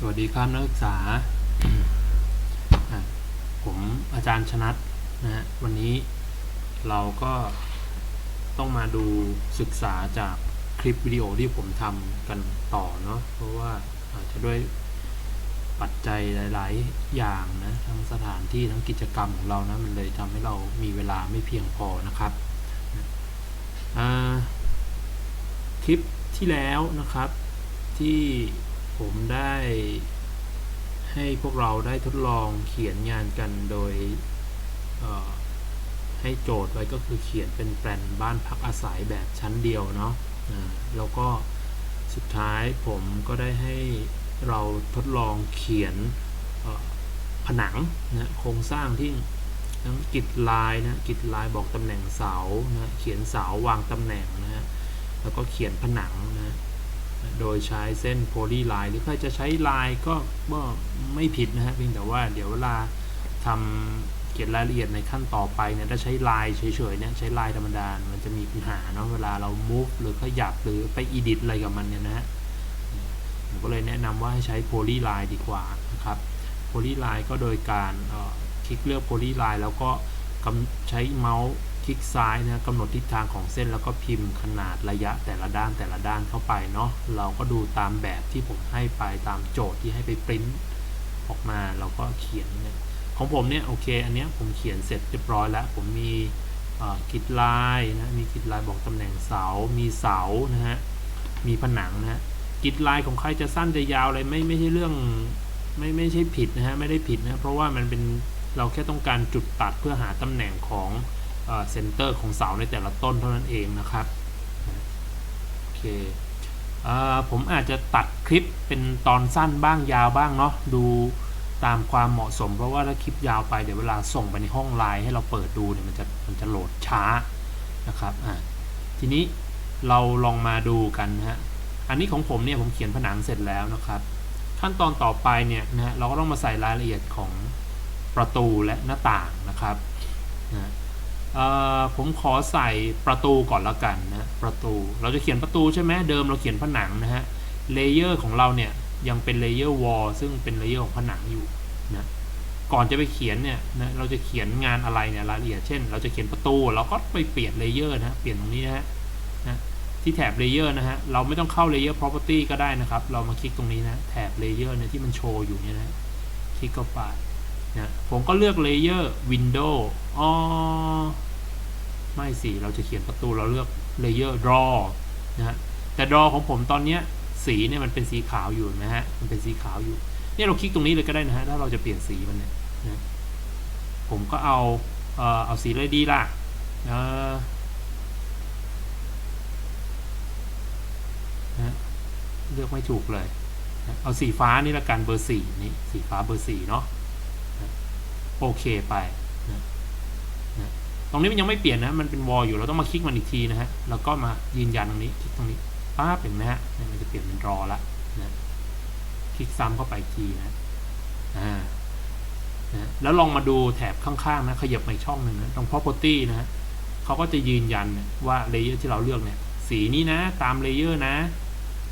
สวัสดีครับนักศึกษา ผมอาจารย์ชนัทนะฮะวันนี้เราก็ต้องมาดูศึกษาจากคลิปวิดีโอที่ผมทำกันต่อเนาะเพราะว่าอาจจะด้วยปัจจัยหลาย ๆ อย่างนะ ทั้งสถานที่ทั้งกิจกรรมของเรานะ มันเลยทำให้เรามีเวลาไม่เพียงพอนะครับคลิปที่แล้วนะครับที่ ผมได้ให้พวกเราได้ทดลองเขียนงานกันโดยให้โจทย์ไว้ก็คือเขียนเป็นแปลนบ้านพักอาศัยแบบชั้นเดียวเนาะแล้วก็สุดท้ายผมก็ได้ให้เราทดลองเขียนผนังนะโครงสร้างที่ทั้งกิดลายนะกิดลายบอกตำแหน่งเสานะเขียนเสาวางตำแหน่งนะฮะแล้วก็เขียนผนังนะ โดยใช้เส้นโพลีไลน์หรือใครจะใช้ลายก็ก็ไม่ผิดนะฮะเพียงแต่ว่าเดี๋ยวเวลาทำเขียนรายละเอียดในขั้นต่อไปเนี่ยถ้าใช้ลายเฉยๆเนี่ยใช้ลายธรรมดา มันจะมีปัญหาเนาะเวลาเรา move หรือขยับหรือไป edit อะไรกับมันเนี่ยนะฮะผมก็เลยแนะนำว่าให้ใช้โพลีไลน์ดีกว่านะครับโพลีไลน์ก็โดยการคลิกเลือกโพลีไลน์แล้วก็ใช้เมาส์ คลิกซ้ายนะกำหนดทิศทางของเส้นแล้วก็พิมพ์ขนาดระยะแต่ละด้านแต่ละด้านเข้าไปเนาะเราก็ดูตามแบบที่ผมให้ไปตามโจทย์ที่ให้ไปปริ้นออกมาเราก็เขียนเนี่ยของผมเนี่ยโอเค อันเนี้ยผมเขียนเสร็จเรียบร้อยแล้ว ผมมีกิดลายนะมีกิดลายบอกตำแหน่งเสา มีเสานะฮะมีผนังนะฮะกิดลายของใครจะสั้นจะยาวอะไรไม่ไม่ใช่เรื่องไม่ไม่ใช่ผิดนะฮะไม่ได้ผิดนะเพราะว่ามันเป็นเราแค่ต้องการจุดตัดเพื่อหาตำแหน่งของ เซนเตอร์ของเสาในแต่ละต้นเท่านั้นเองนะครับโอเคอผมอาจจะตัดคลิปเป็นตอนสั้นบ้างยาวบ้างเนาะดูตามความเหมาะสม เพราะว่าถ้าคลิปยาวไปเดี๋ยวเวลาส่งไปในห้องไลน์ให้เราเปิดดูเนี่ยมันจะมันจะโหลดช้านะครับอ่าทีนี้เราลองมาดูกันนะฮะอันนี้ของผมเนี่ยผมเขียนผนังเสร็จแล้วนะครับ ขั้นตอนต่อไปเนี่ยนะเราก็ต้องมาใส่รายละเอียดของประตูและหน้าต่างนะครับนะ ผมขอใส่ประตูก่อนละกันนะประตูเราจะเขียนประตูใช่ไหมเดิมเราเขียนผนังนะฮะเลเยอร์ของเราเนี่ยยังเป็นเลเยอร์วอลซึ่งเป็นเลเยอร์ของผนังอยู่นะก่อนจะไปเขียนเนี่ยนะเราจะเขียนงานอะไรเนี่ยรายละเอียดเช่น เราจะเขียนประตูเราก็ไปเปลี่ยนเลเยอร์นะเปลี่ยนตรงนี้นะฮะนะที่แถบเลเยอร์นะฮะเราไม่ต้องเข้าเลเยอร์ property ก็ได้นะครับ เรามาคลิกตรงนี้นะแถบเลเยอร์เนี่ยที่มันโชว์อยู่เนี่ยนะคลิกเข้าไปนะผมก็เลือกเลเยอร์ window อ๋อ ไม่สิเราจะเขียนประตูเราเลือก layer draw นะฮะแต่ draw ของผมตอนนี้สีเนี่ยมันเป็นสีขาวอยู่นะฮะมันเป็นสีขาวอยู่เนี่ยเราคลิกตรงนี้เลยก็ได้นะฮะถ้าเราจะเปลี่ยนสีมันเนี่ยนะผมก็เอาเอ่อเอาสีอะไรดีล่ะเอ่อนะเลือกไม่ถูกเลยนะเอาสีฟ้านี่ละกันเบอร์สี่นี่สีฟ้าเบอร์สี่เนาะนะโอเคไปนะ ตรงนี้มันยังไม่เปลี่ยนนะ มันเป็นวอลอยู่เราต้องมาคลิกมันอีกทีนะฮะ แล้วก็มายืนยันตรงนี้ คลิกตรงนี้ป้าเห็นไหมฮะเนี่ยมันจะเปลี่ยนเป็นรอละนะคลิกซ้ำเข้าไปอีกทีนะอ่านะแล้วลองมาดูแถบข้างๆนะ ขยับมาอีกช่องหนึ่งนะตรง property นะฮะเขาก็จะยืนยันว่าเลเยอร์ที่เราเลือกเนี่ย สีนี้นะ ตามเลเยอร์นะ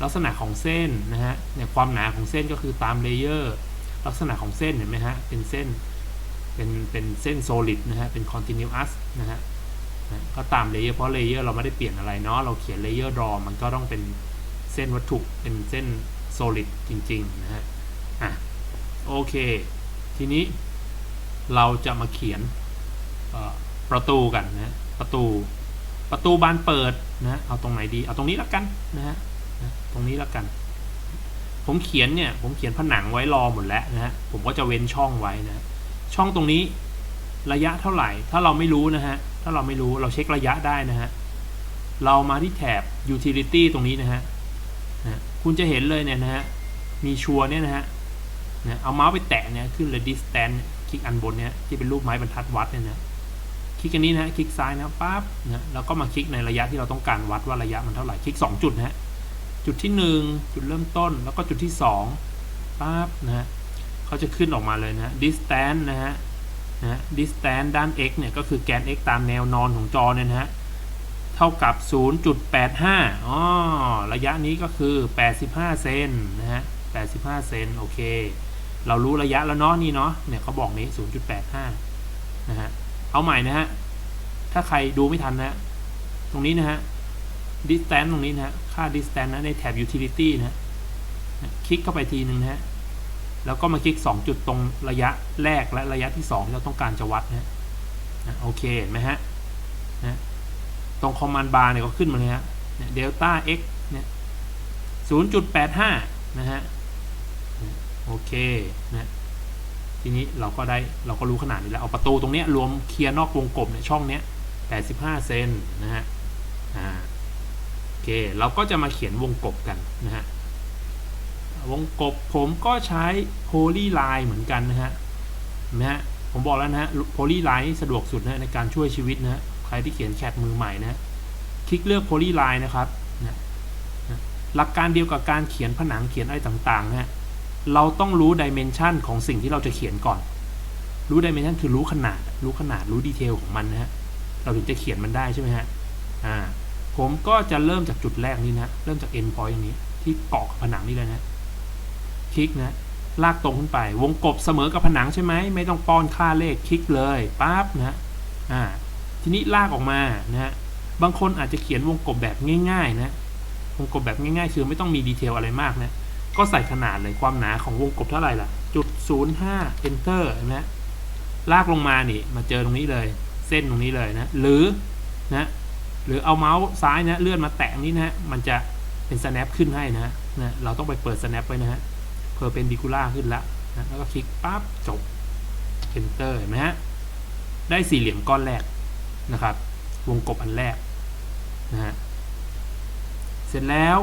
ลักษณะของเส้นนะฮะ เนี่ยความหนาของเส้นก็คือตามเลเยอร์ ลักษณะของเส้นเห็นไหมฮะ เป็นเส้น เป็นเป็นเส้น solid นะฮะเป็น continuous นะฮะก็ตามเลเยอร์เพราะเลเยอร์เราไม่ได้เปลี่ยนอะไรเนาะเราเขียนเลเยอร์ draw มันก็ต้องเป็นเส้นวัตถุเป็นเส้น solid จริงๆนะฮะอะโอเค ทีนี้เราจะมาเขียนประตูกันนะประตูประตูบานเปิดนะเอาตรงไหนดีเอาตรงนี้แล้วกันนะฮะนะตรงนี้แล้วกัน ผมเขียนเนี่ยผมเขียนผนังไว้รอหมดแล้วนะฮะผมก็จะเว้นช่องไว้นะ ช่องตรงนี้ระยะเท่าไหร่ ถ้าเราไม่รู้นะฮะ ถ้าเราไม่รู้เราเช็คระยะได้นะฮะ เรามาที่แถบ utility ตรงนี้นะฮะนะคุณจะเห็นเลยเนี่ยนะฮะ มีชัวเนี่ยนะฮะนะเอาเมาส์ไปแตะเนี่ยขึ้นเลย distance คลิกอันบนเนี่ยที่เป็นรูปไม้บรรทัดวัดเนี่ยนะ คลิกอันนี้นะฮะคลิกซ้ายนะปั๊บนะแล้วก็มาคลิกในระยะที่เราต้องการวัดว่าระยะมันเท่าไหร่ คลิก 2 จุดนะฮะ จุดที่ 1 จุดเริ่มต้น แล้วก็จุดที่2ปั๊บนะฮะ เขาจะขึ้นออกมาเลยนะ distance นะฮะนะ distance ด้าน x เนี่ยก็คือแกน x ตามแนวนอนของจอเนี่ยนะฮะเท่ากับ 0.85อ๋อระยะนี้ก็คือ 85 เซนนะฮะ 85 เซนโอเค เรารู้ระยะแล้วเนาะนี่เนาะเนี่ยเขาบอกนี้ 0.85 นะฮะ เอาใหม่นะฮะ ถ้าใครดูไม่ทันนะ ตรงนี้นะฮะ distance ตรงนี้นะฮะ ค่า distance นะในแถบ utility นะฮะคลิกเข้าไปทีหนึ่งนะฮะ แล้วก็มาคลิก 2 จุดตรงระยะแรกและระยะที่ 2 ที่เราต้องการจะวัดนะฮะนะโอเคเห็นไหมฮะนะตรง command bar เนี่ยก็ขึ้นมาเลยฮะเนี่ย delta x เนี่ย0.85นะฮะโอเคนะทีนี้เราก็ได้เราก็รู้ขนาดนี้แล้ว เอาประตูตรงเนี้ยรวมเคลียร์นอกวงกลมเนี่ยช่องเนี้ย85เซนนะฮะอ่าโอเค เราก็จะมาเขียนวงกบกันนะฮะ วงกบผมก็ใช้ polyline เหมือนกันนะฮะนไหมฮะผมบอกแล้วนะฮะ polyline นี่สะดวกสุดนะในการช่วยชีวิตนะฮะใครที่เขียนแคดมือใหม่นะคลิกเลือก polyline นะครับนะนะหลักการเดียวกับการเขียนผนังเขียนอะไรต่างๆนะฮะเราต้องรู้ dimension ของสิ่งที่เราจะเขียนก่อน รู้ dimension คือรู้ขนาด รู้ขนาด รู้ดีเทลของมันนะฮะ เราถึงจะเขียนมันได้ใช่ไหมฮะ อ่า ผมก็จะเริ่มจากจุดแรกนี้นะ เริ่มจาก end point อย่างนี้ ที่เกาะกับผนังนี่เลยนะ คลิกนะลากตรงขึ้นไป วงกบเสมอกับผนังใช่ไหมไม่ต้องป้อนค่าเลขคลิกเลยปั๊บนะอ่าทีนี้ลากออกมานะฮะบางคนอาจจะเขียนวงกบแบบง่ายๆนะวงกบแบบง่ายๆ คือไม่ต้องมีดีเทลอะไรมากนะก็ใส่ขนาดเลยความหนาของวงกบเท่าไหร่ล่ะจุดศูนย์ห้า enter นไหมลากลงมานี่มาเจอตรงนี้เลย เส้นตรงนี้เลยนะหรือนะหรือเอาเมาส์ซ้ายนะเลื่อนมาแตะนี้นะฮะมันจะเป็น snap ขึ้นให้นะนะเราต้องไปเปิด snap ไว้นะฮะ perpendicular ขึ้นละนะแล้วก็คลิกปั๊บจบ enter เห็นไหมฮะได้สี่เหลี่ยมก้อนแรกนะครับ วงกบอันแรกนะฮะเสร็จแล้ว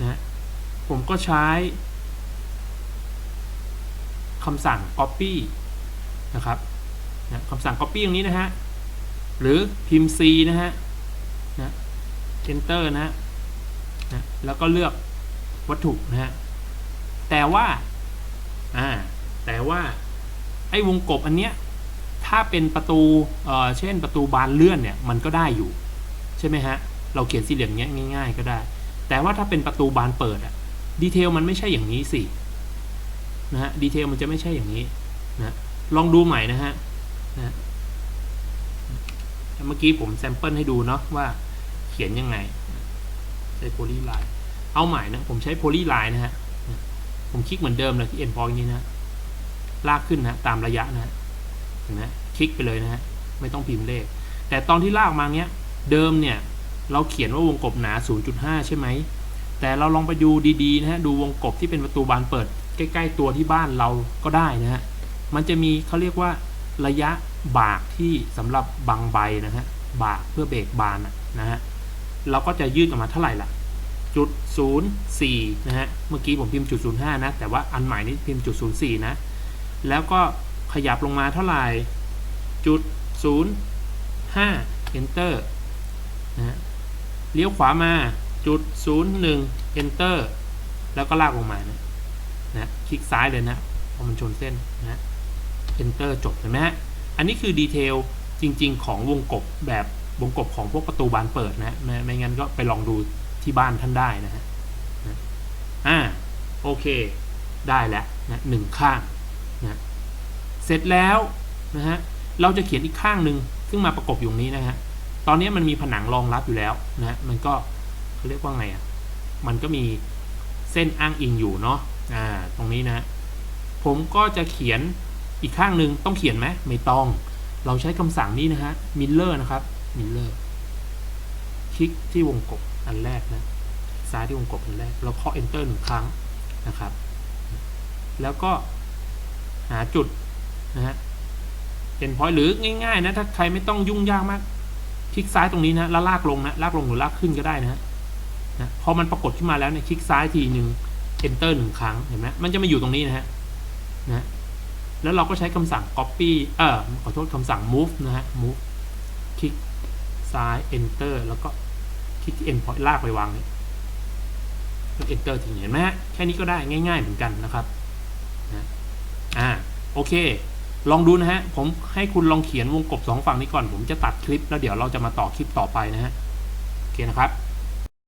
นะผมก็ใช้คำสั่ง copy นะครับนะคำสั่ง copy ตรงนี้นะฮะ หรือพิมพ์ C นะฮะนะ enter นะฮะนะแล้วก็เลือกวัตถุนะฮะ แต่ว่าอ่าแต่ว่าไอ้วงกบอันเนี้ยถ้าเป็นประตูเอ่อเช่นประตูบานเลื่อนเนี่ยมันก็ได้อยู่ใช่ไหมฮะเราเขียนสี่เหลี่ยมเงี้ยง่าย ๆ ก็ได้ แต่ว่าถ้าเป็นประตูบานเปิดอะดีเทลมันไม่ใช่อย่างนี้สินะฮะดีเทลมันจะไม่ใช่อย่างนี้นะลองดูใหม่นะฮะนะเมื่อกี้ผมแซมเปิลให้ดูเนาะว่าเขียนยังไงใช้โพลีไลน์เอาใหม่นะผมใช้โพลีไลน์นะฮะ ผมคลิกเหมือนเดิมเลยที่ end point นี้นะลากขึ้นนะตามระยะนะเห็นไหมคลิกไปเลยนะฮะไม่ต้องพิมพ์เลข แต่ตอนที่ลากมาเนี้ยเดิมเนี่ยเราเขียนว่าวงกบหนา 0.5 ใช่ไหม แต่เราลองไปดูดีๆนะฮะดูวงกบที่เป็นประตูบานเปิด ใกล้ ๆ ตัวที่บ้านเราก็ได้นะฮะมันจะมีเขาเรียกว่าระยะบากที่สำหรับบางใบนะฮะบากเพื่อเบรกบานนะฮะเราก็จะยืดออกมาเท่าไหร่ล่ะ จุดศูนย์สี่นะฮะ เมื่อกี้ผมพิมพ์จุดศูนย์ห้านะ แต่ว่าอันใหม่นี้พิมพ์จุดศูนย์สี่นะ แล้วก็ขยับลงมาเท่าไหร่จุดศูนย์ห้า enter นะฮะ เลี้ยวขวามาจุดศูนย์หนึ่ง enter แล้วก็ลากลงมานะนะ คลิกซ้ายเลยนะพอมันชนเส้นนะ enter จบเห็นไหมฮะ อันนี้คือดีเทลจริง ๆ ของวงกบแบบวงกบของพวกประตูบานเปิดนะ ไม่ไม่งั้นก็ไปลองดู ที่บ้านท่านได้นะฮะอ่าโอเค ได้แล้วนะหนึ่งข้างนะเสร็จแล้วนะฮะเราจะเขียนอีกข้างหนึ่งซึ่งมาประกบอยู่นี้นะฮะตอนนี้มันมีผนังรองรับอยู่แล้วนะมันก็เขาเรียกว่าไงอะมันก็มีเส้นอ้างอิงอยู่เนาะอ่าตรงนี้นะผมก็จะเขียนอีกข้างหนึ่งต้องเขียนไหมไม่ต้อง เราใช้คำสั่งนี้นะฮะ miller นะครับ miller คลิกที่วงกบ อันแรกนะซ้ายที่วงกบอันแรกแล้วเคาะ enter หนึ่งครั้งนะครับ แล้วก็หาจุดนะฮะ end point หรือง่ายๆนะ ถ้าใครไม่ต้องยุ่งยากมาก คลิกซ้ายตรงนี้นะ แล้วลากลงนะ ลากลงหรือลากขึ้นก็ได้นะนะพอมันปรากฏขึ้นมาแล้วเนี่ย คลิกซ้ายทีหนึ่ง enter หนึ่งครั้ง เห็นไหมมันจะมาอยู่ตรงนี้นะฮะ นะ แล้วเราก็ใช้คำสั่ง copy เออขอโทษคำสั่ง move นะฮะ move คลิกซ้าย enter แล้วก็ ลิกที่ end point ลากไปวางเลยแล้ว enter ถึงเห็นไหมฮะแค่นี้ก็ได้ง่าย ๆ เหมือนกันนะครับนะอ่าโอเค ลองดูนะฮะ ผมให้คุณลองเขียนวงกบสองฝั่งนี้ก่อน ผมจะตัดคลิปแล้วเดี๋ยวเราจะมาต่อคลิปต่อไปนะฮะ โอเคนะครับ